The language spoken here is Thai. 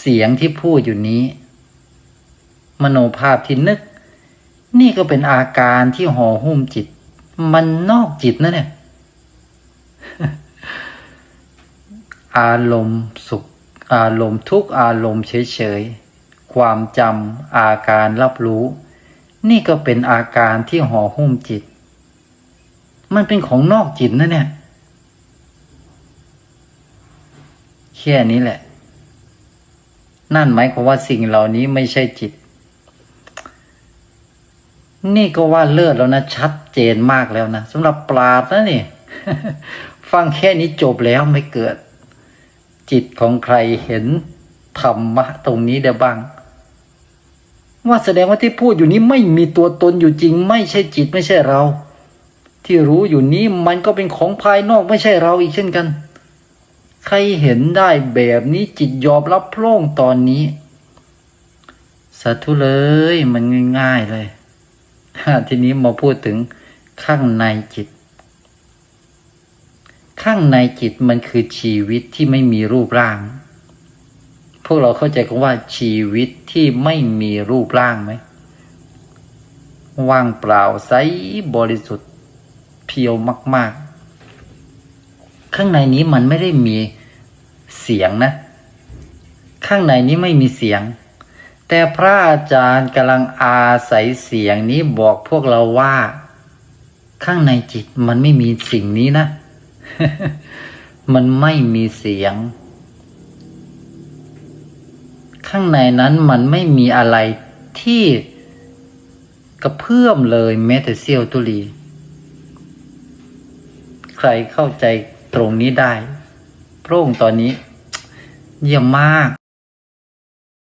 เสียงที่พูดอยู่นี้ มโนภาพที่นึก นี่ก็เป็นอาการที่ห่อหุ้มจิต มันนอกจิตนะเนี่ย อารมณ์สุข อารมณ์ทุกข์อารมณ์เฉยๆ ความจำอาการรับรู้ นี่ก็เป็นอาการที่ห่อหุ้มจิต มันเป็นของนอกจิตนะเนี่ยแค่นี้แหละ นั่นหมายความว่าสิ่งเหล่านี้ไม่ใช่จิต นี่ก็ว่าเลิศแล้วนะ ชัดเจนมากแล้วนะสำหรับปราดนะนี่ ฟังแค่นี้จบแล้วไม่เกิด จิตของใครเห็นธรรมะตรงนี้ได้บ้าง ว่าแสดงว่าที่พูดอยู่นี้ไม่มีตัวตนอยู่จริง ไม่ใช่จิตไม่ใช่เรา ที่รู้อยู่นี้มันก็เป็นของภายนอกไม่ใช่เราอีกเช่นกัน ใครเห็นได้แบบนี้จิตยอมรับโพร่งตอนนี้สาธุเลยมันง่ายๆเลย ทีนี้มาพูดถึงข้างในจิต ข้างในจิตมันคือชีวิตที่ไม่มีรูปร่าง พวกเราเข้าใจกันว่าชีวิตที่ไม่มีรูปร่างไหมว่างเปล่าใสบริสุทธิ์เพียวมาก ๆ ข้างในนี้มันไม่ได้มีเสียงนะ ข้างในนี้ไม่มีเสียง แต่พระอาจารย์กำลังอาศัยเสียงนี้บอกพวกเราว่า ข้างในจิตมันไม่มีสิ่งนี้นะ มันไม่มีเสียง ข้างในนั้นมันไม่มีอะไรที่กระเพื่อมเลยแม้แต่เสี้ยวตุลี ใครเข้าใจ ตรงนี้ได้ พระองค์ตอนนี้ เยี่ยมมาก